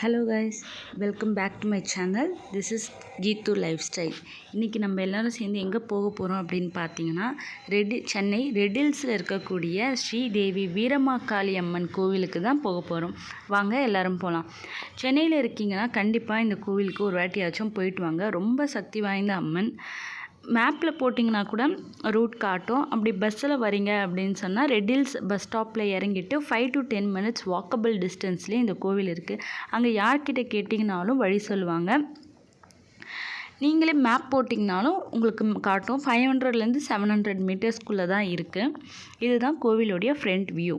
Hello guys welcome back to my channel this is Keethu lifestyle இன்றைக்கி நம்ம எல்லோரும் சேர்ந்து எங்கே போக போகிறோம் அப்படின்னு பார்த்தீங்கன்னா ரெடி சென்னை ரெடில்ஸில் இருக்கக்கூடிய ஸ்ரீதேவி வீரமாக்காளி அம்மன் கோவிலுக்கு தான் போக போகிறோம் வாங்க எல்லோரும் போகலாம் சென்னையில் இருக்கீங்கன்னா கண்டிப்பாக இந்த கோவிலுக்கு ஒரு வாட்டியாச்சும் போயிட்டு வாங்க. ரொம்ப சக்தி வாய்ந்த அம்மன். மேப்பில் போட்டிங்கன்னா கூட ரூட் காட்டும். அப்படி பஸ்ஸில் வரீங்க அப்படின்னு சொன்னால் ரெட்டில்ஸ் பஸ் ஸ்டாப்பில் இறங்கிட்டு five to ten minutes walkable டிஸ்டன்ஸ்லேயே இந்த கோவில் இருக்குது அங்கே யார்கிட்ட கேட்டிங்கனாலும் வழி சொல்லுவாங்க. நீங்களே மேப் போட்டிங்கனாலும் உங்களுக்கு காட்டும். ஃபைவ் ஹண்ட்ரட்லேருந்து செவன் ஹண்ட்ரட் மீட்டர்ஸ்குள்ளே தான் இருக்குது இதுதான் கோவிலுடைய ஃப்ரண்ட் வியூ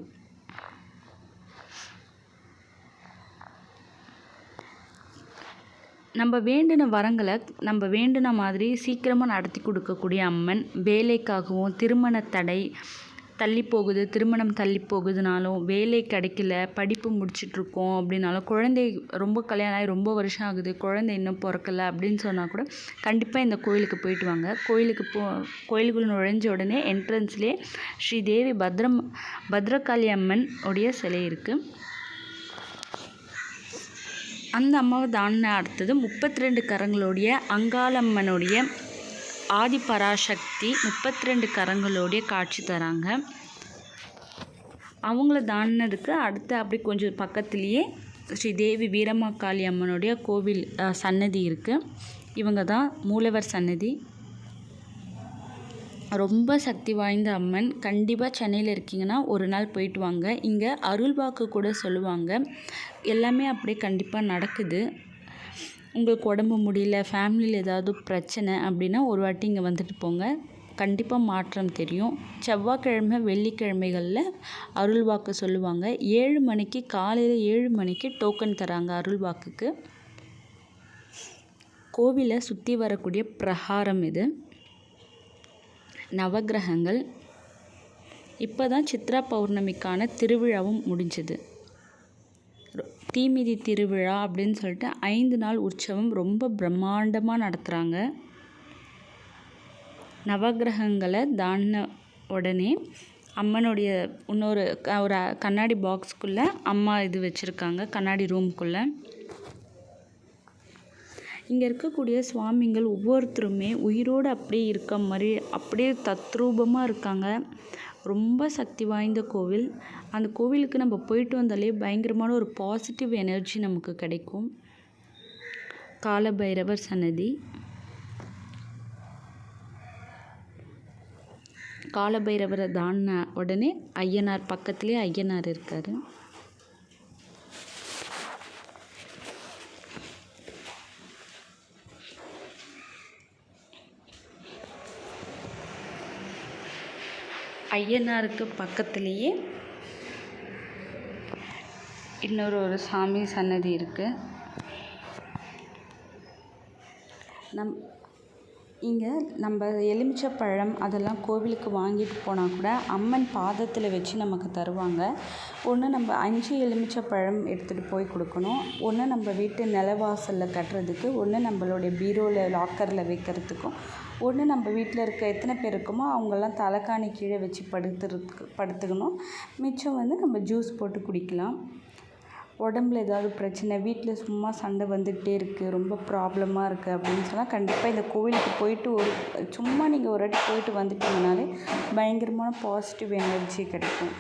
நம்ம வேண்டின வரங்களை நம்ம வேண்டின மாதிரி சீக்கிரமாக நடத்தி கொடுக்கக்கூடிய அம்மன் வேலைக்காகவும் திருமண தடை தள்ளி போகுது திருமணம் தள்ளி போகுதுனாலும் வேலை கிடைக்கல படிப்பு முடிச்சிட்ருக்கோம் அப்படின்னாலும் குழந்தை ரொம்ப கல்யாணம் ஆகி ரொம்ப வருஷம் ஆகுது குழந்தை இன்னும் பிறக்கல அப்படின்னு சொன்னால் கூட கண்டிப்பாக இந்த கோயிலுக்கு போயிட்டு வாங்க. கோயிலுக்கு போ கோயிலுக்குள் நுழைஞ்ச உடனே என்ட்ரன்ஸ்லேயே ஸ்ரீதேவி பத்ரம் பத்ரகாளி அம்மன் உடைய சிலை இருக்குது அந்த அம்மாவை தாண்டின அடுத்தது முப்பத்தி ரெண்டு கரங்களுடைய அங்காளம்மனுடைய ஆதிபராசக்தி முப்பத்தி ரெண்டு கரங்களுடைய காட்சி தராங்க. அவங்கள தாண்டினதுக்கு அடுத்து அப்படி கொஞ்சம் பக்கத்துலேயே ஸ்ரீ தேவி வீரமாக்காளி அம்மனுடைய கோவில் சன்னதி இருக்குது இவங்க தான் மூலவர் சன்னதி. ரொம்ப சக்தி வாய்ந்த அம்மன். கண்டிப்பாக சென்னையில் இருக்கீங்கன்னா ஒரு நாள் போயிட்டு வாங்க. இங்கே அருள்வாக்கு கூட சொல்லுவாங்க. எல்லாமே அப்படியே கண்டிப்பாக நடக்குது. உங்களுக்கு உடம்பு முடியல ஃபேமிலியில் ஏதாவது பிரச்சனை அப்படின்னா ஒரு வாட்டி இங்கே வந்துட்டு போங்க. கண்டிப்பாக மாற்றம் தெரியும். செவ்வாய்க்கிழமை வெள்ளிக்கிழமைகளில் அருள்வாக்கு சொல்லுவாங்க. ஏழு மணிக்கு காலையில் ஏழு மணிக்கு டோக்கன் தராங்க அருள்வாக்குக்கு. கோவிலை சுற்றி வரக்கூடிய பிரகாரம் இது. நவகிரகங்கள் இப்போ தான் சித்ரா பௌர்ணமிக்கான திருவிழாவும் முடிஞ்சது. தீமிதி திருவிழா அப்படின்னு சொல்லிட்டு ஐந்து நாள் உற்சவம் ரொம்ப பிரம்மாண்டமாக நடத்துகிறாங்க நவகிரகங்களை தாண்டின உடனே அம்மனுடைய இன்னொரு ஒரு கண்ணாடி பாக்ஸ்க்குள்ளே அம்மா இது வச்சுருக்காங்க கண்ணாடி ரூம்குள்ளே இங்கே இருக்கக்கூடிய சுவாமிகள் ஒவ்வொருத்தருமே உயிரோடு அப்படியே இருக்க மாதிரி அப்படியே தத்ரூபமாக இருக்காங்க. ரொம்ப சக்தி வாய்ந்த கோவில். அந்த கோவிலுக்கு நம்ம போயிட்டு வந்தாலே பயங்கரமான ஒரு பாசிட்டிவ் எனர்ஜி நமக்கு கிடைக்கும். காலபைரவர் சன்னதி. காலபைரவரை தாண்டின உடனே ஐயனார் பக்கத்துலேயே ஐயனார் இருக்கார். ஐயனாருக்கு பக்கத்துலேயே இன்னொரு ஒரு சாமி சன்னதி இருக்குது நம் இங்கே நம்ம எலுமிச்சப்பழம் அதெல்லாம் கோவிலுக்கு வாங்கிட்டு போனால் கூட அம்மன் பாதத்தில் வச்சு நமக்கு தருவாங்க. ஒன்று நம்ம அஞ்சு எலுமிச்சப்பழம் எடுத்துகிட்டு போய் கொடுக்கணும். ஒன்று நம்ம வீட்டு நிலவாசலில் கட்டுறதுக்கு ஒன்று நம்மளுடைய பீரோவில் லாக்கரில் வைக்கிறதுக்கும் ஒன்று நம்ம வீட்டில் இருக்க எத்தனை பேர் இருக்கோமோ அவங்கெல்லாம் தலைக்காணி கீழே வச்சு படுத்துருக்கு படுத்துக்கணும். மிச்சம் வந்து நம்ம ஜூஸ் போட்டு குடிக்கலாம். உடம்புல ஏதாவது பிரச்சனை வீட்டில் சும்மா சண்டை வந்துக்கிட்டே இருக்குது ரொம்ப ப்ராப்ளமாக இருக்குது அப்படின்னு சொன்னால் கண்டிப்பாக இந்த கோவிலுக்கு போயிட்டு ஒரு சும்மா நீங்கள் ஒரு வாட்டி போயிட்டு வந்துட்டிங்கனாலே பயங்கரமான பாசிட்டிவ் எனர்ஜி கிடைக்கும்.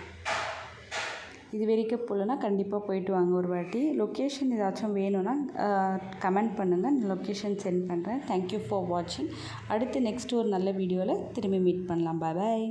இது வரைக்கும் போகலன்னா கண்டிப்பாக போயிட்டு வாங்க ஒரு வாட்டி. லொக்கேஷன் ஏதாச்சும் வேணும்னா கமெண்ட் பண்ணுங்கள் நான் லொக்கேஷன் சென்ட் பண்ணுறேன் தேங்க்யூ ஃபார் வாட்சிங் அடுத்து நெக்ஸ்ட் ஒரு நல்ல வீடியோவில் திரும்பி மீட் பண்ணலாம். பாய்